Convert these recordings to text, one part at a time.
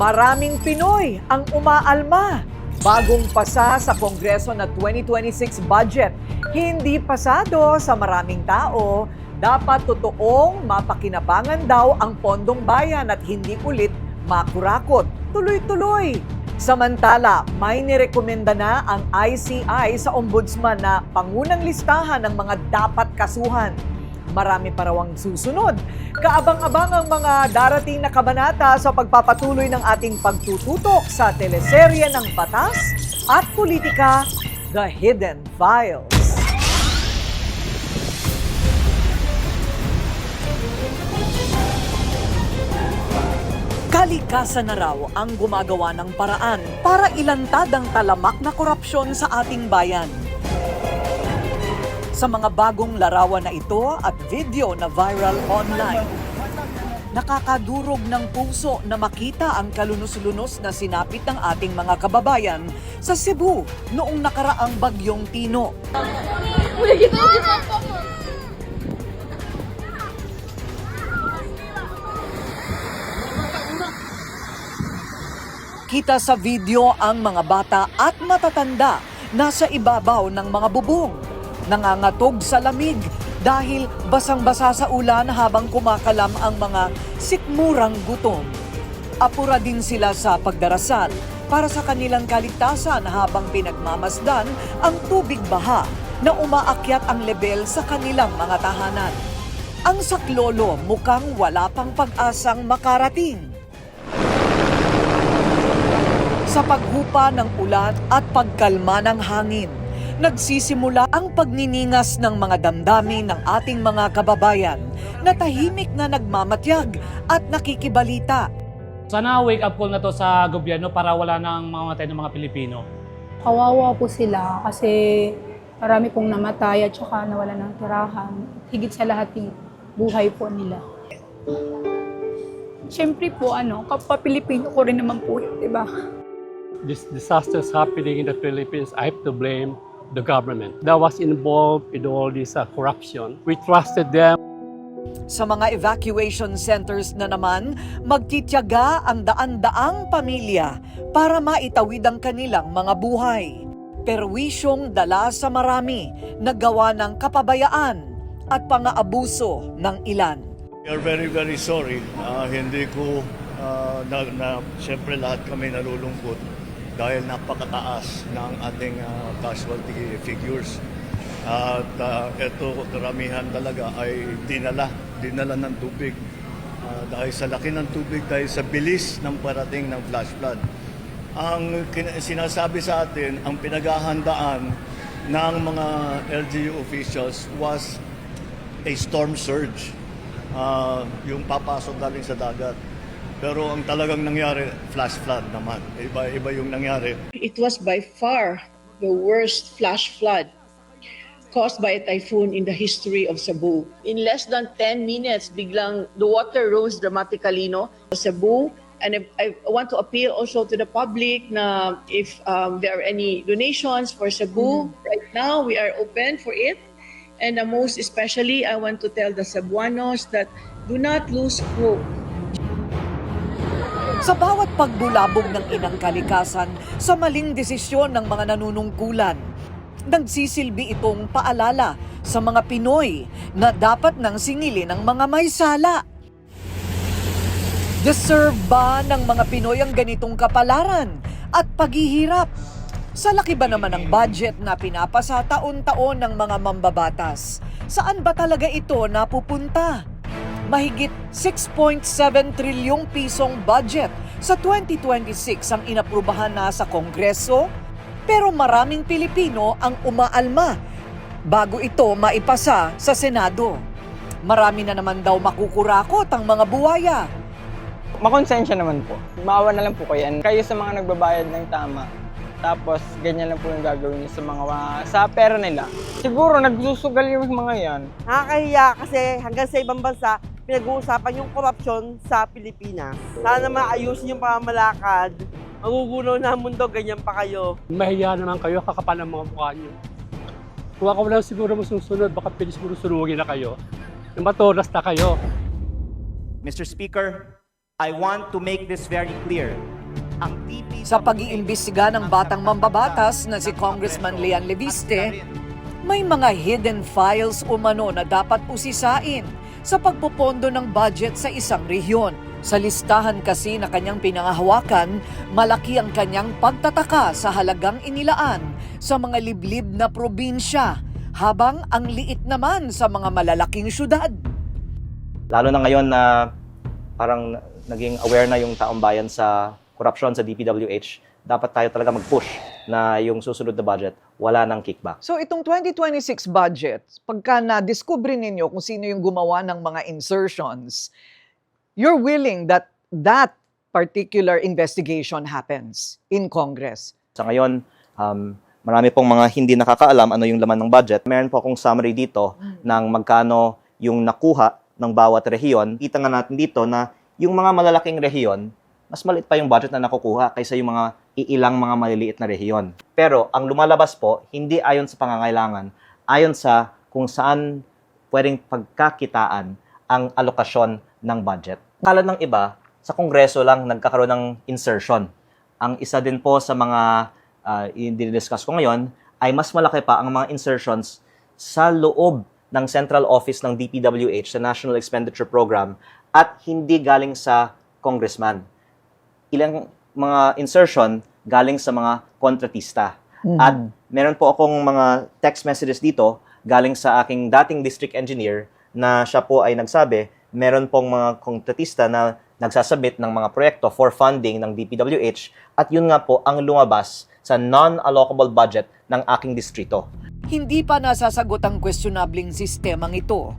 Maraming Pinoy ang umaalma. Bagong pasa sa Kongreso na 2026 budget. Hindi pasado sa maraming tao. Dapat totoong mapakinabangan daw ang pondong bayan at hindi ulit makurakot. Tuloy-tuloy. Samantala, may nirekomenda na ang ICI sa ombudsman na pangunang listahan ng mga dapat kasuhan. Marami pa raw ang susunod. Kaabang-abang ang mga darating na kabanata sa pagpapatuloy ng ating pagtututok sa teleserye ng batas at politika, The Hidden Files. Kalikasan na raw ang gumagawa ng paraan para ilantad ang talamak na korupsyon sa ating bayan. Sa mga bagong larawan na ito at video na viral online, nakakadurog ng puso na makita ang kalunos-lunos na sinapit ng ating mga kababayan sa Cebu noong nakaraang bagyong Tino. Kita sa video ang mga bata at matatanda nasa ibabaw ng mga bubong. Nangangatog sa lamig dahil basang-basa sa ulan habang kumakalam ang mga sikmurang gutom. Apura din sila sa pagdarasal para sa kanilang kaligtasan habang pinagmamasdan ang tubig baha na umaakyat ang level sa kanilang mga tahanan. Ang saklolo mukhang wala pang pag-asang makarating. Sa paghupa ng ulan at pagkalma ng hangin, nagsisimula ang pagniningas ng mga damdamin ng ating mga kababayan na tahimik na nagmamatyag at nakikibalita. Sana wake up call na to sa gobyerno para wala nang mamatay ng mga Pilipino. Kawawa po sila kasi marami pong namatay at saka nawala ng tirahan. Higit sa lahat yung buhay po nila. Siyempre po, ano, kapwa Pilipino ko rin naman po, di ba? this disaster is happening in the Philippines, I have to blame the government that was involved in all this uh, corruption. We trusted them. Sa mga evacuation centers na naman, magtityaga ang daan-daang pamilya para maitawid ang kanilang mga buhay. Perwisyong dala sa marami, nagawa ng kapabayaan at pang-aabuso ng ilan. We are very, very sorry. Ah, hindi ko, ah, na, na, siyempre lahat kami nalulungkot dahil napakataas ng ating ah, casualty figures. At ah, ito, karamihan talaga ay dinala, dinala ng tubig. Ah, dahil sa laki ng tubig, dahil sa bilis ng parating ng flash flood. Ang sinasabi sa atin, ang pinaghahandaan ng mga LGU officials was a storm surge. Ah, yung papasok galing sa dagat. Pero ang talagang nangyari, flash flood naman. Iba-iba yung nangyari. It was by far the worst flash flood caused by a typhoon in the history of Cebu. In less than 10 minutes, biglang the water rose dramatically, no? Cebu, and I, want to appeal also to the public na if um, there are any donations for Cebu, right now we are open for it. And uh, most especially, I want to tell the Cebuanos that do not lose hope. Sa bawat pagbulabog ng inang kalikasan sa maling desisyon ng mga nanunungkulan, nagsisilbi itong paalala sa mga Pinoy na dapat nang singilin ng mga may sala. Deserve ba ng mga Pinoy ang ganitong kapalaran at paghihirap? Sa laki ba naman ng budget na pinapasa taon-taon ng mga mambabatas? Saan ba talaga ito napupunta? Mahigit 6.7 trilyong pisong budget sa 2026 ang inaprubahan na sa Kongreso, pero maraming Pilipino ang umaalma bago ito maipasa sa Senado. Marami na naman daw makukurakot ang mga buwaya. makonsensya naman po. Maawa na lang po kayo. Kayo sa mga nagbabayad ng tama. Tapos, ganyan lang po yung gagawin niyo sa mga sa pera nila. Siguro, nagsusugal yung mga yan. Nakakahiya kasi hanggang sa ibang bansa, pinag-uusapan yung korupsyon sa Pilipinas. Sana maayusin yung pamamalakad. Magugunaw na ang mundo, ganyan pa kayo. Mahiya naman kayo, kakapal ang mga mukha niyo. Kung ako lang siguro masusunod, baka pwede siguro sunugin na kayo. Yung matoras na kayo. Mr. Speaker, I want to make this very clear. Ang DPWH Sa pag-iimbestiga ng batang mambabatas na si Congressman Leon Leviste, may mga hidden files umano na dapat usisain sa pagpopondo ng budget sa isang rehiyon. Sa listahan kasi na kanyang pinangahawakan, malaki ang kanyang pagtataka sa halagang inilaan sa mga liblib na probinsya, habang ang liit naman sa mga malalaking syudad. Lalo na ngayon na parang naging aware na yung taong bayan sa korupsyon sa DPWH, dapat tayo talaga mag-push na yung susunod na budget, wala ng kickback. So itong 2026 budget, pagka na-discover ninyo kung sino yung gumawa ng mga insertions, you're willing that that particular investigation happens in Congress. Sa ngayon, um, marami pong mga hindi nakakaalam ano yung laman ng budget. Meron po akong summary dito ng magkano yung nakuha ng bawat rehiyon. Kita nga natin dito na yung mga malalaking rehiyon, mas maliit pa yung budget na nakukuha kaysa yung mga iilang mga maliliit na rehiyon. Pero ang lumalabas po, hindi ayon sa pangangailangan, ayon sa kung saan pwedeng pagkakitaan ang alokasyon ng budget. Kala ng iba, sa Kongreso lang nagkakaroon ng insertion. Ang isa din po sa mga uh, i-discuss ko ngayon ay mas malaki pa ang mga insertions sa loob ng central office ng DPWH, sa National Expenditure Program, at hindi galing sa congressman. Ilang mga insertion galing sa mga kontratista. At meron po akong mga text messages dito galing sa aking dating district engineer na siya po ay nagsabi, meron pong mga kontratista na nagsasubmit ng mga proyekto for funding ng DPWH at yun nga po ang lumabas sa non-allocable budget ng aking distrito. Hindi pa nasasagot ang questionabling sistemang ito.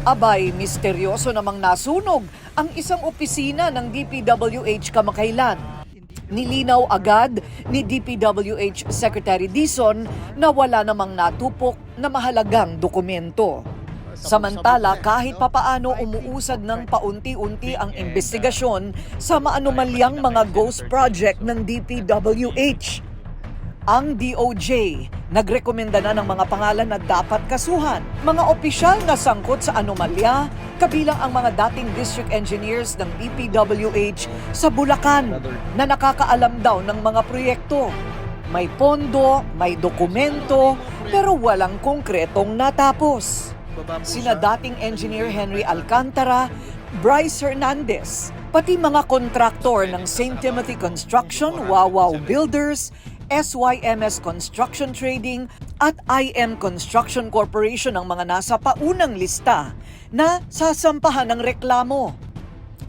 Abay, misteryoso namang nasunog ang isang opisina ng DPWH kamakailan. Nilinaw agad ni DPWH Secretary Dizon na wala namang natupok na mahalagang dokumento. Samantala, kahit papaano umuusad ng paunti-unti ang investigasyon sa maanumalyang mga ghost project ng DPWH. Ang DOJ nagrekomenda na ng mga pangalan na dapat kasuhan. Mga opisyal na sangkot sa anomalya, kabilang ang mga dating district engineers ng DPWH sa Bulacan na nakakaalam daw ng mga proyekto. May pondo, may dokumento, pero walang konkretong natapos. Sina dating engineer Henry Alcantara, Bryce Hernandez, pati mga kontraktor ng St. Timothy Construction, Wawaw Builders, SYMS Construction Trading at IM Construction Corporation ang mga nasa paunang lista na sasampahan ng reklamo.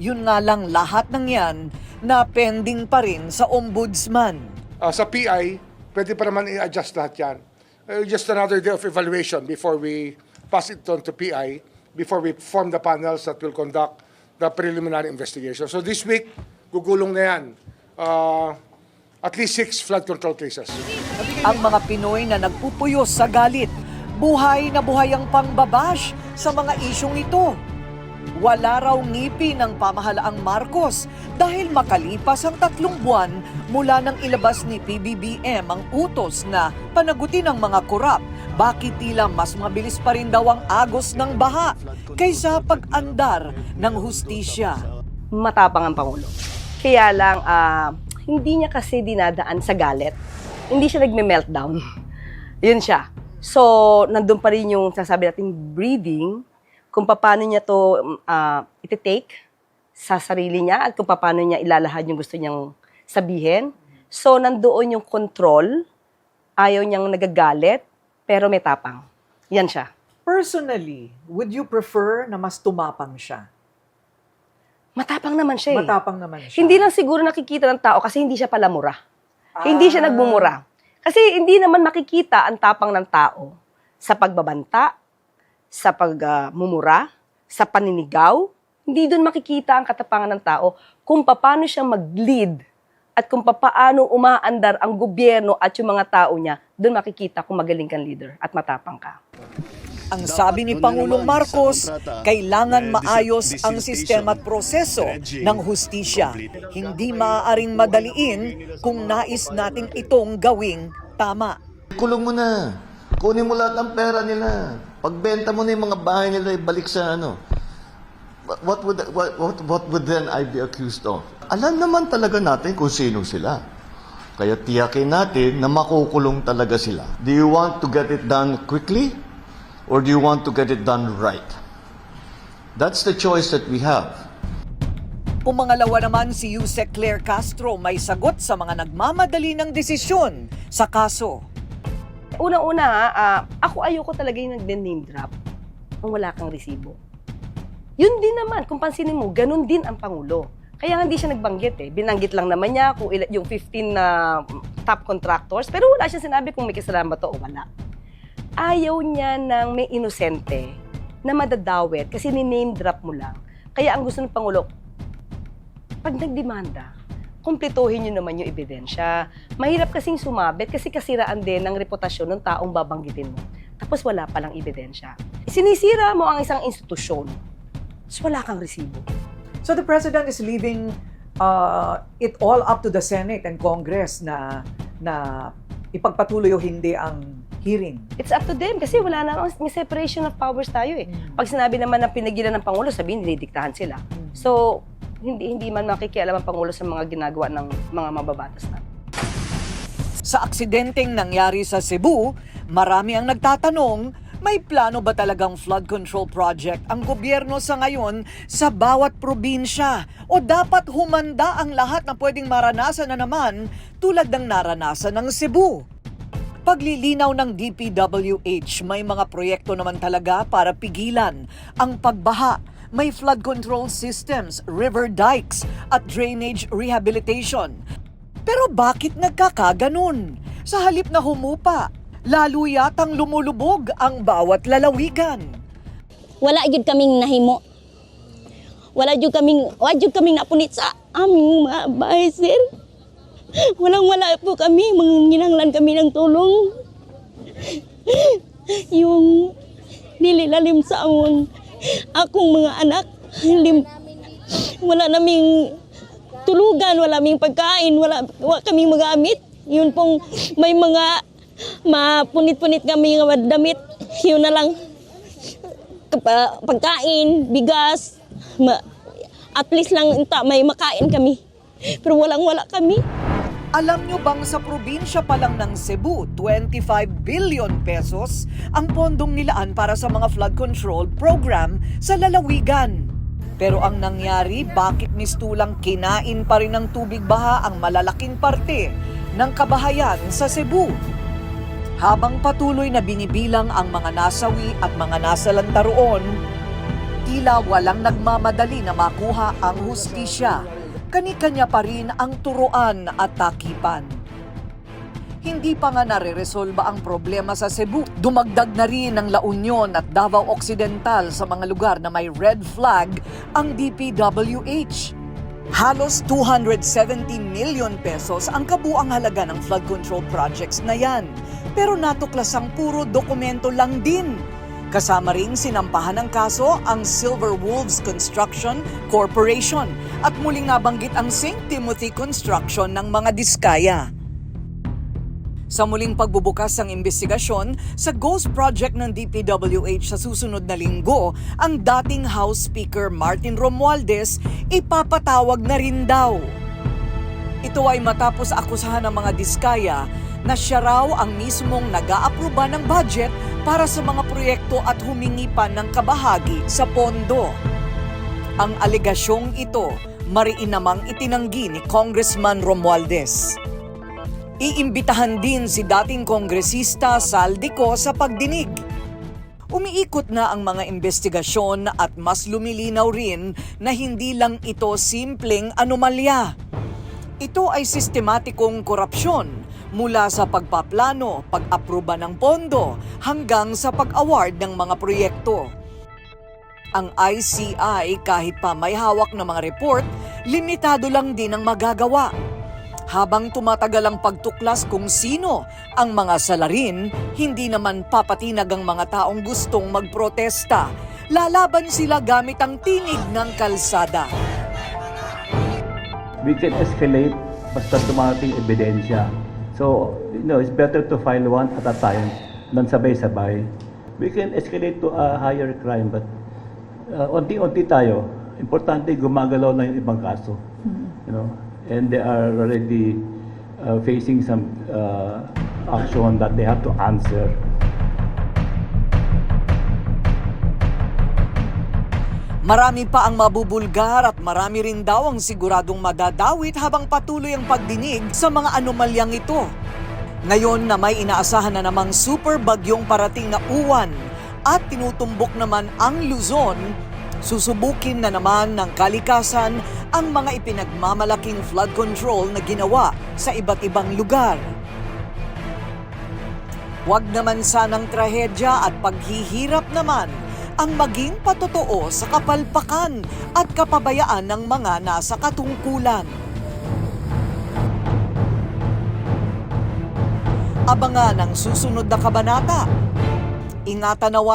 Yun nga lang lahat ng yan na pending pa rin sa ombudsman. Uh, sa PI, pwede pa naman i-adjust lahat yan. Uh, just another day of evaluation before we pass it on to PI, before we form the panels that will conduct the preliminary investigation. So this week, gugulong na yan. Uh, at least six flood control cases. Ang mga Pinoy na nagpupuyos sa galit, buhay na buhay ang pangbabash sa mga isyong ito. Wala raw ngipi ng pamahalaang Marcos dahil makalipas ang tatlong buwan mula nang ilabas ni PBBM ang utos na panagutin ang mga korap. Bakit tila mas mabilis pa rin daw ang agos ng baha kaysa pag-andar ng hustisya? matapang ang Pangulo. Kaya lang, ah, hindi niya kasi dinadaan sa galit. Hindi siya nagme-meltdown. Yun siya. So, nandun pa rin yung sasabi natin breathing, kung paano niya to uh, iti-take sa sarili niya at kung paano niya ilalahad yung gusto niyang sabihin. So, nandoon yung control, ayaw niyang nagagalit, pero may tapang. Yan siya. Personally, would you prefer na mas tumapang siya? Matapang naman siya eh. Matapang naman siya. Hindi lang siguro nakikita ng tao kasi hindi siya pala mura. Hindi siya nagmumura. Kasi hindi naman makikita ang tapang ng tao sa pagbabanta, sa pagmumura, sa paninigaw. Hindi doon makikita ang katapangan ng tao kung paano siya mag-lead at kung paano umaandar ang gobyerno at yung mga tao niya, doon makikita kung magaling kang leader at matapang ka. Ang sabi ni Pangulong Marcos, kailangan maayos ang sistema at proseso ng hustisya. Hindi maaaring madaliin kung nais nating itong gawing tama. Kulong mo na. Kunin mo lahat ng pera nila. Pagbenta mo na yung mga bahay nila, ibalik sa ano. what would what, what what would then I be accused of? Alam naman talaga natin kung sino sila. Kaya tiyakin natin na makukulong talaga sila. Do you want to get it done quickly or do you want to get it done right? That's the choice that we have. Pumangalawa naman si Yusek Claire Castro may sagot sa mga nagmamadali ng desisyon sa kaso. Una-una, ha, ah, ako ayoko talaga yung nag-name drop kung wala kang resibo. Yun din naman, kung pansinin mo, ganun din ang Pangulo. Kaya hindi siya nagbanggit eh. Binanggit lang naman niya kung yung 15 na top contractors, pero wala siya sinabi kung may kasalanan ba to o wala. Ayaw niya ng may inosente na madadawit kasi ni-name drop mo lang. Kaya ang gusto ng Pangulo, pag nagdemanda, kumplituhin nyo naman yung ebidensya. Mahirap kasing sumabit kasi kasiraan din ng reputasyon ng taong babanggitin mo. Tapos wala palang ebidensya. Sinisira mo ang isang institusyon. Tapos wala kang resibo. So the president is leaving uh, it all up to the Senate and Congress na na ipagpatuloy o hindi ang hearing. It's up to them kasi wala na may separation of powers tayo eh. Pag sinabi naman na pinigilan ng Pangulo, sabihin dinidiktahan sila. So, hindi hindi man makikialam ang Pangulo sa mga ginagawa ng mga mababatas natin. Sa aksidenteng nangyari sa Cebu, marami ang nagtatanong, may plano ba talagang flood control project ang gobyerno sa ngayon sa bawat probinsya? O dapat humanda ang lahat na pwedeng maranasan na naman tulad ng naranasan ng Cebu? Paglilinaw ng DPWH, may mga proyekto naman talaga para pigilan ang pagbaha. May flood control systems, river dikes, at drainage rehabilitation. Pero bakit nagkakaganon? Sa halip na humupa, lalo yatang lumulubog ang bawat lalawigan. wala jud kaming nahimo. Wala jud kaming wa jud kaming napunit sa aming mga bahay, sir. Walang wala po kami, manginanglan kami ng tulong. Yung nililalim sa amon akong mga anak, lim, wala naming tulugan, wala naming pagkain, wala, wala kaming magamit. Yun pong may mga mapunit-punit kami nga damit, yun na lang pagkain, bigas, ma- at least lang ta, may makain kami. Pero walang wala kami. Alam nyo bang sa probinsya pa lang ng Cebu, 25 billion pesos ang pondong nilaan para sa mga flood control program sa lalawigan. Pero ang nangyari, bakit mistulang kinain pa rin ng tubig baha ang malalaking parte ng kabahayan sa Cebu? Habang patuloy na binibilang ang mga nasawi at mga nasalanta roon, tila walang nagmamadali na makuha ang hustisya. Kani-kanya pa rin ang turuan at takipan. Hindi pa nga nare-resolba ang problema sa Cebu. Dumagdag na rin ng La Union at Davao Occidental sa mga lugar na may red flag ang DPWH. Halos 270 million pesos ang kabuang halaga ng flood control projects na yan. Pero natuklasang puro dokumento lang din. Kasama ring sinampahan ng kaso ang Silver Wolves Construction Corporation at muling nabanggit ang St. Timothy Construction ng mga Diskaya. Sa muling pagbubukas ng investigasyon sa ghost project ng DPWH sa susunod na linggo, ang dating House Speaker Martin Romualdez ipapatawag na rin daw. Ito ay matapos akusahan ng mga diskaya na siya raw ang mismong nag-aaproba ng budget para sa mga proyekto at humingi pa ng kabahagi sa pondo. Ang alegasyong ito, mariin namang itinanggi ni Congressman Romualdez. Iimbitahan din si dating kongresista Saldico sa pagdinig. Umiikot na ang mga investigasyon at mas lumilinaw rin na hindi lang ito simpleng anomalya. Ito ay sistematikong korupsyon mula sa pagpaplano, pag-aproba ng pondo hanggang sa pag-award ng mga proyekto. Ang ICI kahit pa may hawak ng mga report, limitado lang din ang magagawa. Habang tumatagal ang pagtuklas kung sino ang mga salarin, hindi naman papatinag ang mga taong gustong magprotesta. Lalaban sila gamit ang tinig ng kalsada. we can escalate basta dumating ebidensya. So, you know, it's better to file one at a time than sabay-sabay. We can escalate to a higher crime, but uh, unti-unti tayo. importante gumagalaw na yung ibang kaso. You know, and they are already uh, facing some uh, action that they have to answer. Marami pa ang mabubulgar at marami rin daw ang siguradong madadawit habang patuloy ang pagdinig sa mga anomalyang ito. Ngayon na may inaasahan na namang super bagyong parating na uwan at tinutumbok naman ang Luzon, susubukin na naman ng kalikasan ang mga ipinagmamalaking flood control na ginawa sa iba't ibang lugar. Huwag naman sanang trahedya at paghihirap naman ang maging patotoo sa kapalpakan at kapabayaan ng mga nasa katungkulan. Abangan ang susunod na kabanata. Ingatan ng